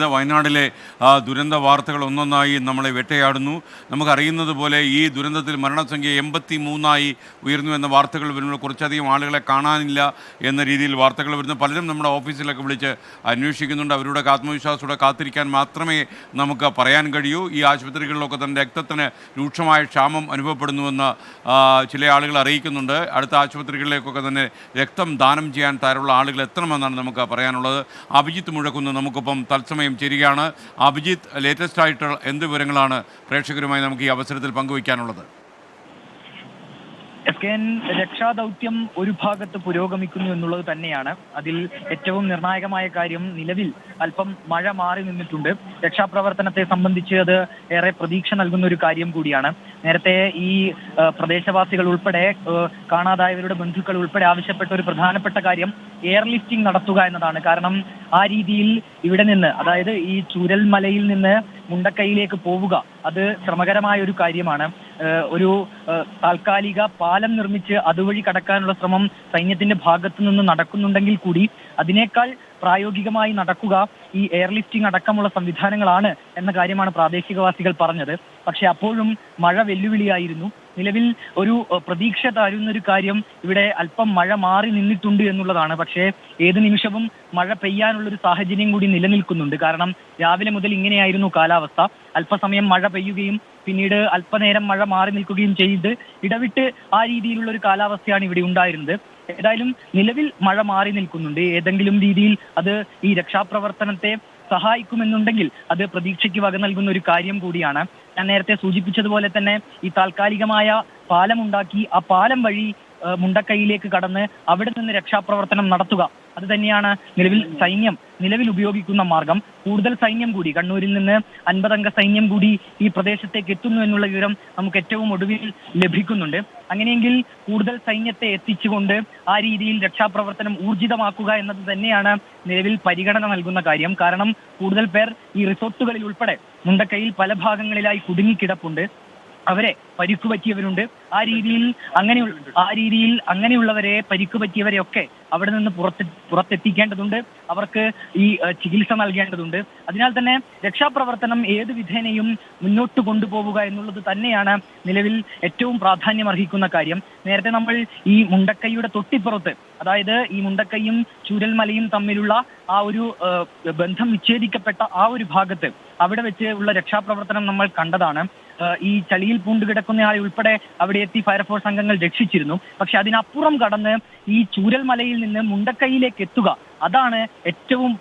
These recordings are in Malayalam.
വയനാടിലെ ദുരന്ത വാർത്തകൾ ഒന്നൊന്നായി നമ്മളെ വേട്ടയാടുന്നു. നമുക്കറിയുന്നത് പോലെ ഈ ദുരന്തത്തിൽ മരണസംഖ്യ എൺപത്തി മൂന്നായി ഉയർന്നു എന്ന വാർത്തകൾ വരുമ്പോൾ കുറച്ചധികം ആളുകളെ കാണാനില്ല എന്ന രീതിയിൽ വാർത്തകൾ വരുന്നു. പലരും നമ്മുടെ ഓഫീസിലൊക്കെ വിളിച്ച് അന്വേഷിക്കുന്നുണ്ട്. അവരുടെ ആത്മവിശ്വാസത്തോടെ കാത്തിരിക്കാൻ മാത്രമേ നമുക്ക് പറയാൻ കഴിയൂ. ഈ ആശുപത്രികളിലൊക്കെ തന്നെ രക്തത്തിന് രൂക്ഷമായ ക്ഷാമം അനുഭവപ്പെടുന്നുവെന്ന് ചില ആളുകൾ അറിയിക്കുന്നുണ്ട്. അടുത്ത ആശുപത്രികളിലേക്കൊക്കെ തന്നെ രക്തം ദാനം ചെയ്യാൻ തയ്യാറുള്ള ആളുകൾ എത്തണമെന്നാണ് നമുക്ക് പറയാനുള്ളത്. അഭിജിത്ത് മുഴക്കുന്ന് നമുക്കിപ്പം തത്സമയം ചേരുകയാണ് അഭിജിത്ത് ലേറ്റസ്റ്റ് ആയിട്ടുള്ള എന്ത് വിവരങ്ങളാണ് പ്രേക്ഷകരുമായി നമുക്ക് ഈ അവസരത്തിൽ പങ്കുവയ്ക്കാനുള്ളത്? എസ് കെ എൻ രക്ഷാദൗത്യം ഒരു ഭാഗത്ത് പുരോഗമിക്കുന്നു എന്നുള്ളത് തന്നെയാണ്. അതിൽ ഏറ്റവും നിർണായകമായ കാര്യം നിലവിൽ അല്പം മഴ മാറി നിന്നിട്ടുണ്ട്. രക്ഷാപ്രവർത്തനത്തെ സംബന്ധിച്ച് അത് ഏറെ പ്രതീക്ഷ നൽകുന്ന ഒരു കാര്യം കൂടിയാണ്. നേരത്തെ ഈ പ്രദേശവാസികൾ ഉൾപ്പെടെ കാണാതായവരുടെ ബന്ധുക്കൾ ഉൾപ്പെടെ ആവശ്യപ്പെട്ട ഒരു പ്രധാനപ്പെട്ട കാര്യം എയർലിഫ്റ്റിംഗ് നടത്തുക എന്നതാണ്. കാരണം ആ രീതിയിൽ ഇവിടെ നിന്ന് അതായത് ഈ ചൂരൽമലയിൽ നിന്ന് മുണ്ടക്കൈയിലേക്ക് പോവുക അത് ശ്രമകരമായ ഒരു കാര്യമാണ്. ഒരു താൽക്കാലിക പാലം നിർമ്മിച്ച് അതുവഴി കടക്കാനുള്ള ശ്രമം സൈന്യത്തിന്റെ ഭാഗത്തു നിന്ന് നടക്കുന്നുണ്ടെങ്കിൽ കൂടി അതിനേക്കാൾ പ്രായോഗികമായി നടക്കുക ഈ എയർലിഫ്റ്റിംഗ് അടക്കമുള്ള സംവിധാനങ്ങളാണ് എന്ന കാര്യമാണ് പ്രാദേശികവാസികൾ പറഞ്ഞത്. പക്ഷെ അപ്പോഴും മഴ വെല്ലുവിളിയായിരുന്നു. നിലവിൽ ഒരു പ്രതീക്ഷ തരുന്ന ഒരു കാര്യം ഇവിടെ അല്പം മഴ മാറി നിന്നിട്ടുണ്ട് എന്നുള്ളതാണ്. പക്ഷേ ഏത് നിമിഷവും മഴ പെയ്യാനുള്ള ഒരു സാഹചര്യം കൂടി നിലനിൽക്കുന്നുണ്ട്. കാരണം രാവിലെ മുതൽ ഇങ്ങനെയായിരുന്നു കാലാവസ്ഥ. അല്പസമയം മഴ പെയ്യുകയും പിന്നീട് അല്പനേരം മഴ മാറി നിൽക്കുകയും ചെയ്ത് ഇടവിട്ട് ആ രീതിയിലുള്ള ഒരു കാലാവസ്ഥയാണ് ഇവിടെ ഉണ്ടായിരുന്നത്. ഏതായാലും നിലവിൽ മഴ മാറി നിൽക്കുന്നുണ്ട്. ഏതെങ്കിലും രീതിയിൽ അത് ഈ രക്ഷാപ്രവർത്തനത്തെ സഹായിക്കുമെന്നുണ്ടെങ്കിൽ അത് പ്രതീക്ഷയ്ക്ക് വക നൽകുന്ന ഒരു കാര്യം കൂടിയാണ്. ഞാൻ നേരത്തെ സൂചിപ്പിച്ചതുപോലെ തന്നെ ഈ താൽക്കാലികമായ പാലം ഉണ്ടാക്കി ആ പാലം വഴി മുണ്ടക്കൈയിലേക്ക് കടന്ന് അവിടെ നിന്ന് രക്ഷാപ്രവർത്തനം നടത്തുക അത് തന്നെയാണ് നിലവിൽ സൈന്യം നിലവിൽ ഉപയോഗിക്കുന്ന മാർഗം. കൂടുതൽ സൈന്യം കൂടി കണ്ണൂരിൽ നിന്ന് അൻപതംഗ സൈന്യം കൂടി ഈ പ്രദേശത്തേക്ക് എത്തുന്നു എന്നുള്ള വിവരം നമുക്ക് ഏറ്റവും ഒടുവിൽ ലഭിക്കുന്നുണ്ട്. അങ്ങനെയെങ്കിൽ കൂടുതൽ സൈന്യത്തെ എത്തിച്ചുകൊണ്ട് ആ രീതിയിൽ രക്ഷാപ്രവർത്തനം ഊർജിതമാക്കുക എന്നത് തന്നെയാണ് നിലവിൽ പരിഗണന നൽകുന്ന കാര്യം. കാരണം കൂടുതൽ പേർ ഈ റിസോർട്ടുകളിൽ ഉൾപ്പെടെ മുണ്ടക്കയിൽ പല ഭാഗങ്ങളിലായി കുടുങ്ങിക്കിടപ്പുണ്ട്. അവരെ പരിക്കു പറ്റിയവരുണ്ട്. ആ രീതിയിൽ അങ്ങനെ ആ രീതിയിൽ അങ്ങനെയുള്ളവരെ പരിക്കു പറ്റിയവരെയൊക്കെ അവിടെ നിന്ന് പുറത്തെ പുറത്തെത്തിക്കേണ്ടതുണ്ട്. അവർക്ക് ഈ ചികിത്സ നൽകേണ്ടതുണ്ട്. അതിനാൽ തന്നെ രക്ഷാപ്രവർത്തനം ഏത് വിധേനയും മുന്നോട്ട് കൊണ്ടുപോവുക എന്നുള്ളത് തന്നെയാണ് നിലവിൽ ഏറ്റവും പ്രാധാന്യം അർഹിക്കുന്ന കാര്യം. നേരത്തെ നമ്മൾ ഈ മുണ്ടക്കൈയുടെ തൊട്ടിപ്പുറത്ത് അതായത് ഈ മുണ്ടക്കയും ചൂരൽമലയും തമ്മിലുള്ള ആ ഒരു ബന്ധം വിച്ഛേദിക്കപ്പെട്ട ആ ഒരു ഭാഗത്ത് അവിടെ വെച്ച് ഉള്ള രക്ഷാപ്രവർത്തനം നമ്മൾ കണ്ടതാണ്. ഈ ചളിയിൽ പൂണ്ട് കിടക്കുന്നയാളെ ഉൾപ്പെടെ അവിടെ എത്തി ഫയർഫോഴ്സ് അംഗങ്ങൾ രക്ഷിച്ചിരുന്നു. പക്ഷെ അതിനപ്പുറം കടന്ന് ഈ ചൂരൽമലയിൽ നിന്ന് മുണ്ടക്കൈയിലേക്ക് എത്തുക അതാണ് ഏറ്റവും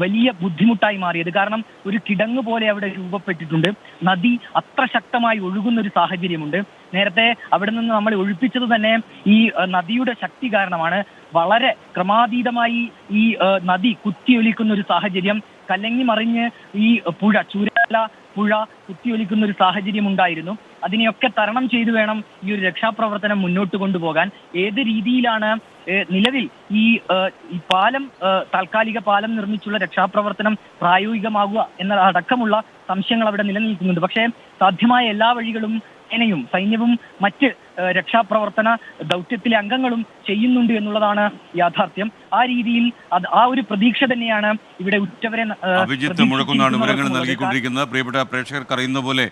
വലിയ ബുദ്ധിമുട്ടായി മാറിയത്. കാരണം ഒരു കിടങ്ങ് പോലെ അവിടെ രൂപപ്പെട്ടിട്ടുണ്ട്. നദി അത്ര ശക്തമായി ഒഴുകുന്ന ഒരു സാഹചര്യമുണ്ട്. നേരത്തെ അവിടെ നിന്ന് നമ്മൾ ഒഴിപ്പിച്ചത് തന്നെ ഈ നദിയുടെ ശക്തി കാരണമാണ്. വളരെ ക്രമാതീതമായി ഈ നദി കുത്തിയൊലിക്കുന്ന ഒരു സാഹചര്യം. കലങ്ങി മറിഞ്ഞ് ഈ പുഴ ചൂരല പുഴ കുത്തിയൊലിക്കുന്ന ഒരു സാഹചര്യം ഉണ്ടായിരുന്നു അതിനെയൊക്കെ തരണം ചെയ്തു വേണം ഈ ഒരു രക്ഷാപ്രവർത്തനം മുന്നോട്ട് കൊണ്ടുപോകാൻ. ഏത് രീതിയിലാണ് നിലവിൽ ഈ ഈ പാലം താൽക്കാലിക പാലം നിർമ്മിച്ചുള്ള രക്ഷാപ്രവർത്തനം പ്രായോഗികമാകുക എന്ന അടക്കമുള്ള സംശയങ്ങൾ അവിടെ നിലനിൽക്കുന്നുണ്ട്. പക്ഷേ സാധ്യമായ എല്ലാ വഴികളും സേനയും സൈന്യവും മറ്റ് രക്ഷാപ്രവർത്തന ദൗത്യത്തിലെ അംഗങ്ങളും ചെയ്യുന്നുണ്ട് എന്നുള്ളതാണ് യാഥാർത്ഥ്യം. ആ രീതിയിൽ അത് ആ ഒരു പ്രതീക്ഷ തന്നെയാണ് ഇവിടെ ഉറ്റവരെ അഭിജിത്ത് മുഴക്കുന്നാണ് വിവരങ്ങൾ നൽകിക്കൊണ്ടിരിക്കുന്നത്. പ്രിയപ്പെട്ട പ്രേക്ഷകർക്ക് അറിയുന്ന പോലെ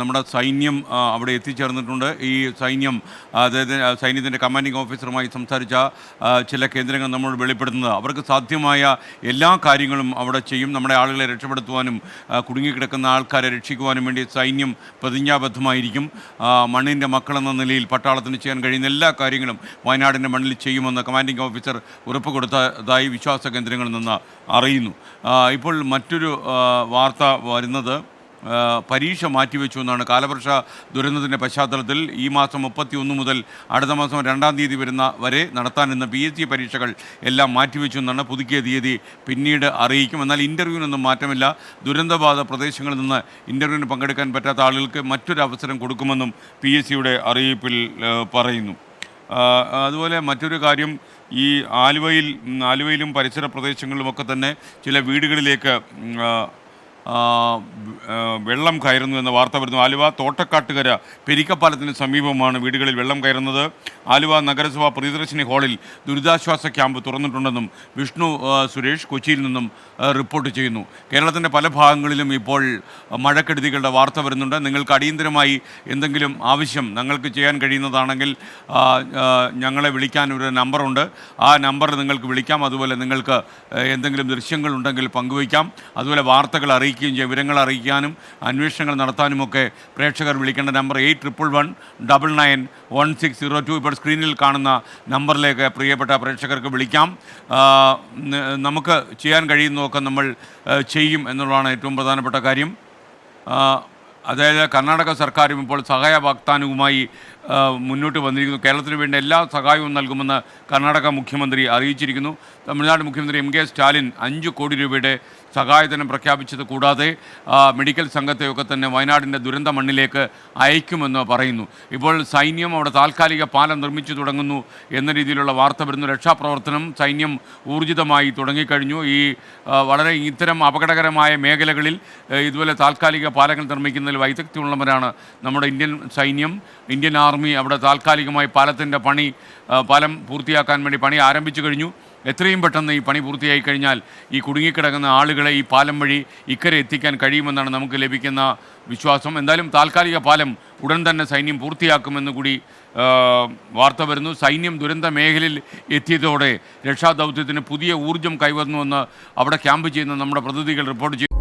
നമ്മുടെ സൈന്യം അവിടെ എത്തിച്ചേർന്നിട്ടുണ്ട്. ഈ സൈന്യം അതായത് സൈന്യത്തിന്റെ സൈന്യത്തിന്റെ കമാൻഡിംഗ് ഓഫീസറുമായി സംസാരിച്ച ചില കേന്ദ്രങ്ങൾ നമ്മൾ വെളിപ്പെടുത്തുന്നത്. അവർക്ക് സാധ്യമായ എല്ലാ കാര്യങ്ങളും അവിടെ ചെയ്യും. നമ്മുടെ ആളുകളെ രക്ഷപ്പെടുത്തുവാനും കുടുങ്ങിക്കിടക്കുന്ന ആൾക്കാരെ രക്ഷിക്കുവാനും വേണ്ടി സൈന്യം പ്രതിജ്ഞാബദ്ധമായിരിക്കും. മണ്ണിന്റെ മക്കളെന്ന നിലയിൽ പട്ടാളത്തിന് ചെയ്യാൻ കഴിയുന്ന എല്ലാ കാര്യങ്ങളും വയനാടിന്റെ മണ്ണിൽ ചെയ്യുമെന്ന് കമാൻഡിംഗ് ഓഫീസർ ഉറപ്പ് കൊടുത്തതായി വിശ്വാസ കേന്ദ്രങ്ങളിൽ നിന്ന് അറിയുന്നു. ഇപ്പോൾ മറ്റൊരു വാർത്ത വരുന്നത് പരീക്ഷ മാറ്റിവെച്ചു എന്നാണ് കാലവർഷ ദുരന്തത്തിന്റെ പശ്ചാത്തലത്തിൽ ഈ മാസം മുപ്പത്തി ഒന്ന് മുതൽ അടുത്ത മാസം രണ്ടാം തീയതി വരുന്ന വരെ നടത്താനിരുന്ന പി എസ് സി പരീക്ഷകൾ എല്ലാം മാറ്റിവെച്ചു എന്നാണ് പുതുക്കിയ തീയതി പിന്നീട് അറിയിക്കും. എന്നാൽ ഇന്റർവ്യൂവിനൊന്നും മാറ്റമില്ല. ദുരന്തബാധ പ്രദേശങ്ങളിൽ നിന്ന് ഇന്റർവ്യൂവിന് പങ്കെടുക്കാൻ പറ്റാത്ത ആളുകൾക്ക് മറ്റൊരു അവസരം കൊടുക്കുമെന്നും പി എസ് സിയുടെ അറിയിപ്പിൽ പറയുന്നു. അതുപോലെ മറ്റൊരു കാര്യം ഈ ആലുവയിൽ ആലുവയിലും പരിസര പ്രദേശങ്ങളിലുമൊക്കെ തന്നെ ചില വീടുകളിലേക്ക് വെള്ളം കയറുന്നു എന്ന വാർത്ത വരുന്നു. ആലുവ തോട്ടക്കാട്ടുകര പെരിക്കപ്പാലത്തിന് സമീപമാണ് വീടുകളിൽ വെള്ളം കയറുന്നത്. ആലുവ നഗരസഭ പ്രിയദർശിനി ഹാളിൽ ദുരിതാശ്വാസ ക്യാമ്പ് തുറന്നിട്ടുണ്ടെന്നും വിഷ്ണു സുരേഷ് കൊച്ചിയിൽ നിന്നും റിപ്പോർട്ട് ചെയ്യുന്നു. കേരളത്തിന്റെ പല ഭാഗങ്ങളിലും ഇപ്പോൾ മഴക്കെടുതികളുടെ വാർത്ത വരുന്നുണ്ട്. നിങ്ങൾക്ക് അടിയന്തരമായി എന്തെങ്കിലും ആവശ്യം ഞങ്ങൾക്ക് ചെയ്യാൻ കഴിയുന്നതാണെങ്കിൽ ഞങ്ങളെ വിളിക്കാൻ ഒരു നമ്പറുണ്ട്. ആ നമ്പർ നിങ്ങൾക്ക് വിളിക്കാം. അതുപോലെ നിങ്ങൾക്ക് എന്തെങ്കിലും ദൃശ്യങ്ങളുണ്ടെങ്കിൽ പങ്കുവയ്ക്കാം. അതുപോലെ വാർത്തകൾ അറിയിക്കുകയും ചെയ്യും. വിവരങ്ങൾ അറിയിക്കാനും അന്വേഷണങ്ങൾ നടത്താനുമൊക്കെ പ്രേക്ഷകർ വിളിക്കേണ്ട number eight triple one double nine one six zero two. ഇപ്പോൾ സ്ക്രീനിൽ കാണുന്ന നമ്പറിലേക്ക് പ്രിയപ്പെട്ട പ്രേക്ഷകർക്ക് വിളിക്കാം. നമുക്ക് ചെയ്യാൻ കഴിയുന്നതൊക്കെ നമ്മൾ ചെയ്യും എന്നുള്ളതാണ് ഏറ്റവും പ്രധാനപ്പെട്ട കാര്യം. അതായത് കർണാടക സർക്കാരും ഇപ്പോൾ സഹായ വാഗ്ദാനവുമായി മുന്നോട്ട് വന്നിരിക്കുന്നു. കേരളത്തിന് വേണ്ടി എല്ലാ സഹായവും നൽകുമെന്ന് കർണാടക മുഖ്യമന്ത്രി അറിയിച്ചിരിക്കുന്നു. തമിഴ്നാട് മുഖ്യമന്ത്രി എം കെ സ്റ്റാലിൻ അഞ്ച് കോടി രൂപയുടെ സഹായധനം പ്രഖ്യാപിച്ചത് കൂടാതെ മെഡിക്കൽ സംഘത്തെയൊക്കെ തന്നെ വയനാടിന്റെ ദുരന്ത മണ്ണിലേക്ക് അയക്കുമെന്ന് പറയുന്നു. ഇപ്പോൾ സൈന്യം അവിടെ താൽക്കാലിക പാലം നിർമ്മിച്ചു തുടങ്ങുന്നു എന്ന രീതിയിലുള്ള വാർത്ത വരുന്നു. രക്ഷാപ്രവർത്തനം സൈന്യം ഊർജിതമായി തുടങ്ങിക്കഴിഞ്ഞു. ഈ വളരെ ഇത്തരം അപകടകരമായ മേഖലകളിൽ ഇതുപോലെ താൽക്കാലിക പാലങ്ങൾ നിർമ്മിക്കുന്നതിൽ വൈദഗ്ധ്യമുള്ളവരാണ് നമ്മുടെ ഇന്ത്യൻ സൈന്യം ഇന്ത്യൻ ആർമി അവിടെ താൽക്കാലികമായി പാലത്തിന്റെ പണി പാലം പൂർത്തിയാക്കാൻ വേണ്ടി പണി ആരംഭിച്ചു കഴിഞ്ഞു. എത്രയും പെട്ടെന്ന് ഈ പണി പൂർത്തിയായി കഴിഞ്ഞാൽ ഈ കുടുങ്ങിക്കിടക്കുന്ന ആളുകളെ ഈ പാലം വഴി ഇക്കരെ എത്തിക്കാൻ കഴിയുമെന്നാണ് നമുക്ക് ലഭിക്കുന്ന വിശ്വാസം. എന്തായാലും താൽക്കാലിക പാലം ഉടൻ തന്നെ സൈന്യം പൂർത്തിയാക്കുമെന്ന് കൂടി വാർത്ത വരുന്നു. സൈന്യം ദുരന്ത മേഖലയിൽ എത്തിയതോടെ രക്ഷാദൗത്യത്തിന് പുതിയ ഊർജം കൈവന്നുവെന്ന് അവിടെ ക്യാമ്പ് ചെയ്യുന്ന നമ്മുടെ പ്രതിനിധികൾ റിപ്പോർട്ട് ചെയ്യുന്നു.